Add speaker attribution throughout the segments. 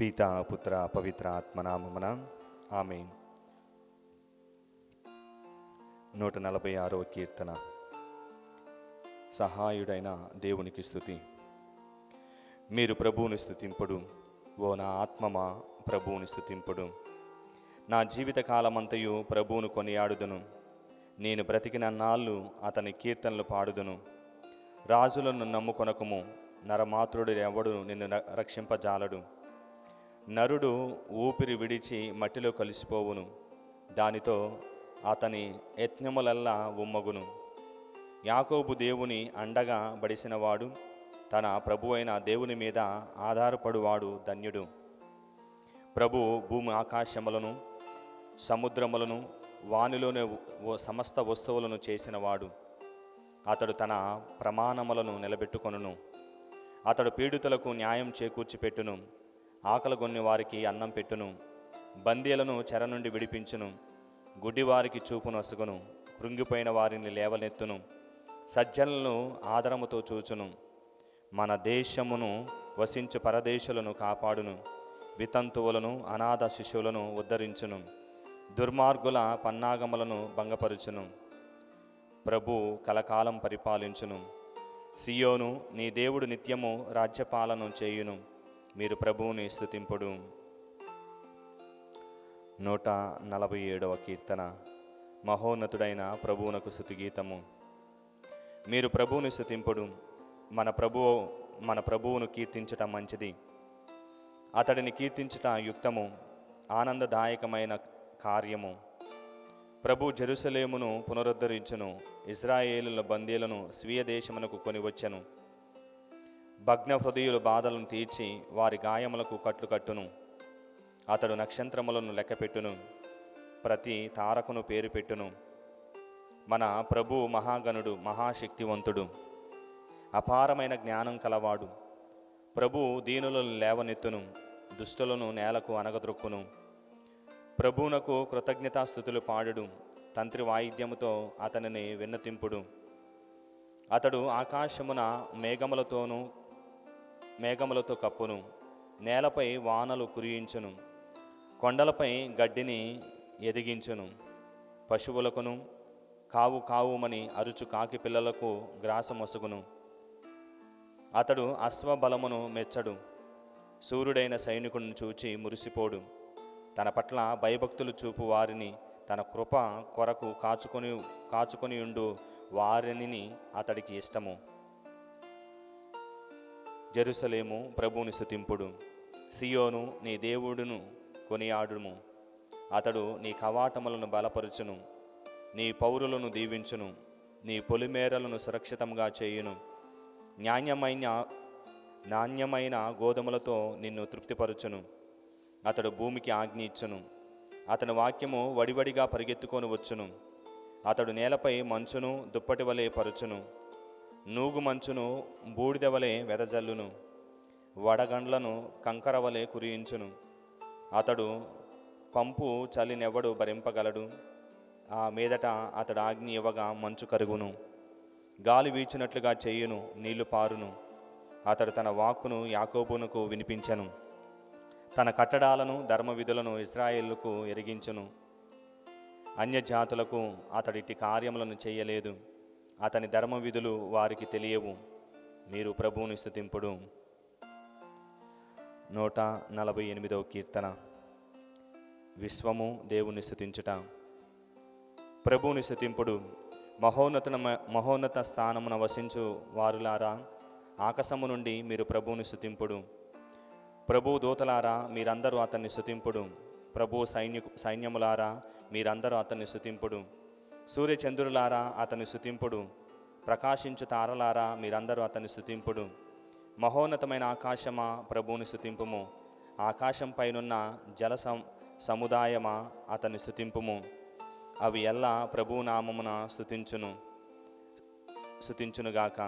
Speaker 1: పిత పుత్ర పవిత్ర ఆత్మనామమున ఆమె నూట నలభై ఆరవ కీర్తన. సహాయుడైన దేవునికి స్థుతి మీరు ప్రభువుని స్థుతింపుడు ఓ నా ఆత్మమా ప్రభువుని స్థుతింపుడు నా జీవిత కాలమంతయు ప్రభువును కొనియాడుదును. నేను బ్రతికిన నాళ్ళు అతని కీర్తనలు పాడుదును. రాజులను నమ్ముకొనకము. నరమాతృడు ఎవడు నిన్ను ర- రక్షింపజాలడు. నరుడు ఊపిరి విడిచి మట్టిలో కలిసిపోవును. దానితో అతని యత్నములల్లా ఉమ్మగును. యాకోబు దేవుని అండగా బడిసినవాడు తన ప్రభు అయిన దేవుని మీద ఆధారపడువాడు ధన్యుడు. ప్రభు భూమి ఆకాశములను సముద్రములను వానిలోనే సమస్త వస్తువులను చేసినవాడు. అతడు తన ప్రమాణములను నిలబెట్టుకొనును. అతడు పీడితులకు న్యాయం చేకూర్చిపెట్టును. ఆకలిగొన్ని వారికి అన్నం పెట్టును బందీలను చెర నుండి విడిపించును గుడ్డివారికి చూపు నొసగును కృంగిపోయిన వారిని లేవనెత్తును సజ్జనులను ఆదరముతో చూచును. మన దేశమును వసించు పరదేశులను కాపాడును వితంతువులను అనాథ శిశువులను ఉద్ధరించును దుర్మార్గుల పన్నాగములను భంగపరుచును. ప్రభు కలకాలం పరిపాలించును. సియోను నీ దేవుడు నిత్యము రాజ్యపాలన చేయును. మీరు ప్రభువుని స్థుతింపుడు నూట నలభై ఏడవ కీర్తన. మహోన్నతుడైన ప్రభువునకు స్థుతిగీతము మీరు ప్రభువుని స్థుతింపుడు మన ప్రభువు మన ప్రభువును కీర్తించటం మంచిది. అతడిని కీర్తించుట యుక్తము ఆనందదాయకమైన కార్యము. ప్రభు జెరుసలేమును పునరుద్ధరించును ఇజ్రాయేలుల బందీలను స్వీయ దేశమునకు కొనివచ్చెను భగ్న హృదయుల బాధలను తీర్చి వారి గాయములకు కట్లు కట్టును. అతడు నక్షత్రములను లెక్కపెట్టును ప్రతి తారకును పేరు పెట్టును. మన ప్రభు మహాగణుడు మహాశక్తివంతుడు. అపారమైన జ్ఞానం కలవాడు. ప్రభు దీనులను లేవనెత్తును. దుష్టులను నేలకు అనగద్రొక్కును ప్రభువునకు కృతజ్ఞతాస్థుతులు పాడుడు. తంత్రి వాయిద్యముతో అతనిని విన్నతింపుడు. అతడు ఆకాశమున మేఘములతోనూ మేఘములతో కప్పును నేలపై వానలు కురియించును కొండలపై గడ్డిని ఎదిగించును. పశువులకును కావు కావుమని అరుచు కాకి పిల్లలకు గ్రాసమొసుగును అతడు అశ్వబలమును మెచ్చడు సూర్యుడైన సైనికుడిని చూచి మురిసిపోడు. తన పట్ల భయభక్తులు చూపు వారిని తన కృప కొరకు కాచుకొని కాచుకొని ఉండు వారిని అతడికి ఇష్టము. జరుసలేము ప్రభువుని స్థుతింపుడు సియోను నీ దేవుడును కొనియాడుము. అతడు నీ కవాటములను బలపరుచును. నీ పౌరులను దీవించును. నీ పొలిమేరలను సురక్షితంగా చేయును. న్యాయమైన నాణ్యమైన గోధుమలతో నిన్ను తృప్తిపరచును. అతడు భూమికి ఆజ్ఞ ఇచ్చును. అతని వాక్యము వడివడిగా పరిగెత్తుకొని వచ్చును. అతడు నేలపై మంచును దుప్పటి వలె పరుచును. నూగు మంచును బూడిద వలె వెదజల్లును వడగండ్లను కంకర వలె కురియించును. అతడు పంపు చలినెవ్వడు భరింపగలడు. ఆ మీదట అతడు ఆజ్ఞ ఇవ్వగా మంచు కరుగును. గాలి వీచినట్లుగా చేయును నీళ్ళు పారును. అతడు తన వాక్కును యాకోబునకు వినిపించెను. తన కట్టడాలను ధర్మవిధులను ఇస్రాయేళ్ళకు ఎరిగించును. అన్యజాతులకు అతడిటి కార్యములను చేయలేదు. అతని ధర్మ విధులు వారికి తెలియవు. మీరు ప్రభువుని స్థుతింపుడు నూట నలభై ఎనిమిదవ కీర్తన. విశ్వము దేవుని స్థుతించుట ప్రభువుని స్థుతింపుడు మహోన్నత మహోన్నత స్థానమున వసించు వారులారా ఆకాశము నుండి మీరు ప్రభువుని స్థుతింపుడు ప్రభు దూతలారా మీరందరూ అతన్ని స్థుతింపుడు ప్రభు సైన్య సైన్యములారా మీరందరూ అతన్ని స్థుతింపుడు సూర్యచంద్రులారా అతని శుతింపుడు ప్రకాశించు తారలారా మీరందరూ అతని శుతింపుడు మహోన్నతమైన ఆకాశమా ప్రభువుని శుతింపుము ఆకాశం పైనున్న జల సం సముదాయమా అతని శుతింపుము అవి ఎల్లా ప్రభునామమున స్థుతించును స్థుతించునుగాక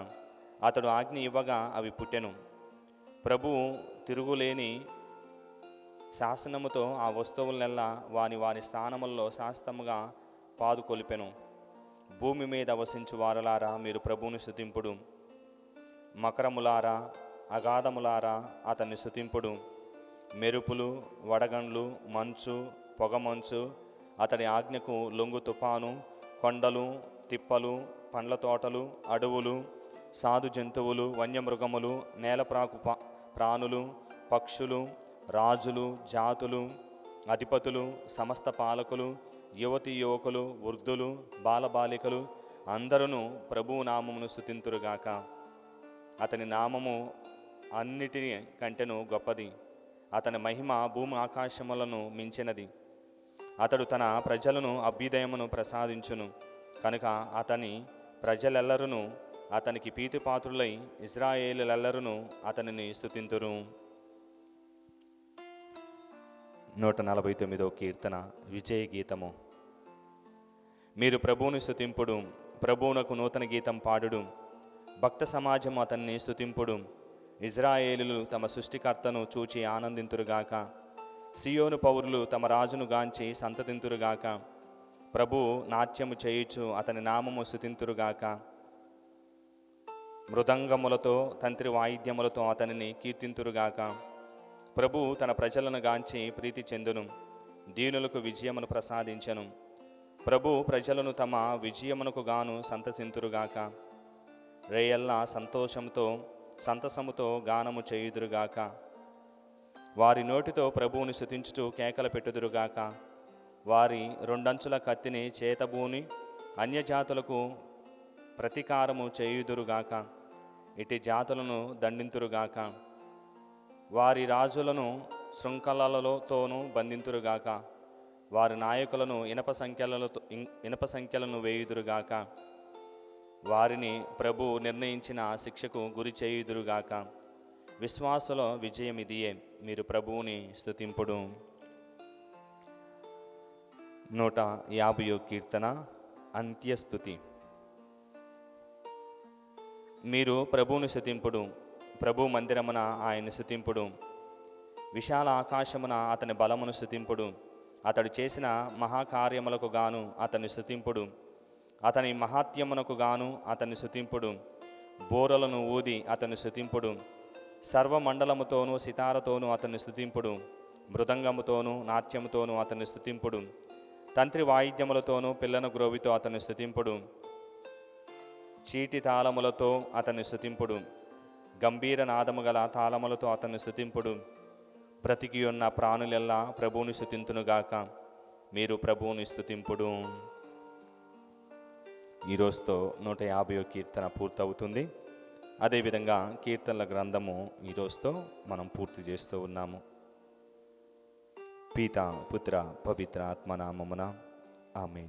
Speaker 1: అతడు ఆజ్ఞ ఇవ్వగా అవి పుట్టెను. ప్రభువు తిరుగులేని శాసనముతో ఆ వస్తువులనెల్లా వాని వారి స్థానముల్లో శాస్తముగా పాదుకొలిపెను. భూమి మీద వసించు వారలారా మీరు ప్రభువుని శుతింపుడు మకరములారా అగాధములారా అతన్ని శుతింపుడు మెరుపులు వడగండ్లు మంచు పొగమంచు అతడి ఆజ్ఞకు లొంగు తుపాను కొండలు తిప్పలు పండ్ల తోటలు అడవులు సాధు జంతువులు వన్యమృగములు నేలప్రాకు ప్రాణులు పక్షులు రాజులు జాతులు అధిపతులు సమస్త పాలకులు యువతి యువకులు వృద్ధులు బాలబాలికలు అందరూ ప్రభువు నామమును స్థుతింతురుగాక అతని నామము అన్నిటిని కంటెను గొప్పది. అతని మహిమ భూమి ఆకాశములను మించినది. అతడు తన ప్రజలను అభ్యుదయమును ప్రసాదించును. కనుక అతని ప్రజలెల్లరూ అతనికి పీతిపాత్రులై ఇజ్రాయేలులెల్లరూ అతనిని స్థుతింతురు నూట నలభై తొమ్మిదో కీర్తన విజయ గీతము మీరు ప్రభువుని స్థుతింపుడు ప్రభువునకు నూతన గీతం పాడుడు. భక్త సమాజం అతన్ని స్థుతింపుడు ఇజ్రాయేలులు తమ సృష్టికర్తను చూచి ఆనందింతురుగాక. సియోను పౌరులు తమ రాజును గాంచి సంతతింతురుగాక. ప్రభు నాట్యము చేయుచు అతని నామము స్థుతింతురుగాక మృదంగములతో తంత్రి వాయిద్యములతో అతనిని కీర్తింతురుగాక. ప్రభు తన ప్రజలను గాంచి ప్రీతి చెందును దీనులకు విజయమును ప్రసాదించెను. ప్రభు ప్రజలను తమ విజయమునకు గాను సంతసింతురుగాక. రేయల్లా సంతోషంతో సంతసముతో గానము చేయుదురుగాక. వారి నోటితో ప్రభువుని శుతించుచు కేకలు పెట్టుదురుగాక. వారి రెండంచుల కత్తిని చేతబూని అన్యజాతులకు ప్రతీకారము చేయుదురుగాక. ఇటు జాతులను దండింతురుగాక. వారి రాజులను శృంఖలలతోనూ బంధింతురుగాక. వారి నాయకులను ఇనప సంఖ్యలతో ఇనప సంఖ్యలను వేయుదురుగాక. వారిని ప్రభు నిర్ణయించిన శిక్షకు గురి చేయుదురుగాక. విశ్వాసుల విజయం ఇదియే. మీరు ప్రభువుని స్థుతింపుడు నూట యాభయో కీర్తన అంత్యస్థుతి. మీరు ప్రభువుని స్థుతింపుడు ప్రభు మందిరమున ఆయన స్థుతింపుడు. విశాల ఆకాశమున అతని బలమును స్థుతింపుడు. అతడు చేసిన మహాకార్యములకు గాను అతని స్థుతింపుడు. అతని మహాత్యమునకు గాను అతని స్థుతింపుడు. బోరలను ఊది అతని స్థుతింపుడు. సర్వమండలముతోనూ సితారతోనూ అతని స్థుతింపుడు. మృదంగముతోనూ నాట్యముతోనూ అతని స్థుతింపుడు. తంత్రి వాయిద్యములతోనూ పిల్లన గ్రోవితో అతని స్థుతింపుడు. చీటి తాళములతో అతని స్థుతింపుడు. గంభీర నాదము గల తాళములతో అతన్ని శుతింపుడు బ్రతికి ఉన్న ప్రాణులెల్లా ప్రభువుని శుతింతునుగాక మీరు ప్రభువుని స్థుతింపుడు ఈరోజుతో నూట యాభై కీర్తన పూర్తవుతుంది. అదేవిధంగా కీర్తనల గ్రంథము ఈ రోజుతో మనం పూర్తి చేస్తూ ఉన్నాము. పీత పుత్ర పవిత్ర ఆత్మనామమున ఆమెన్.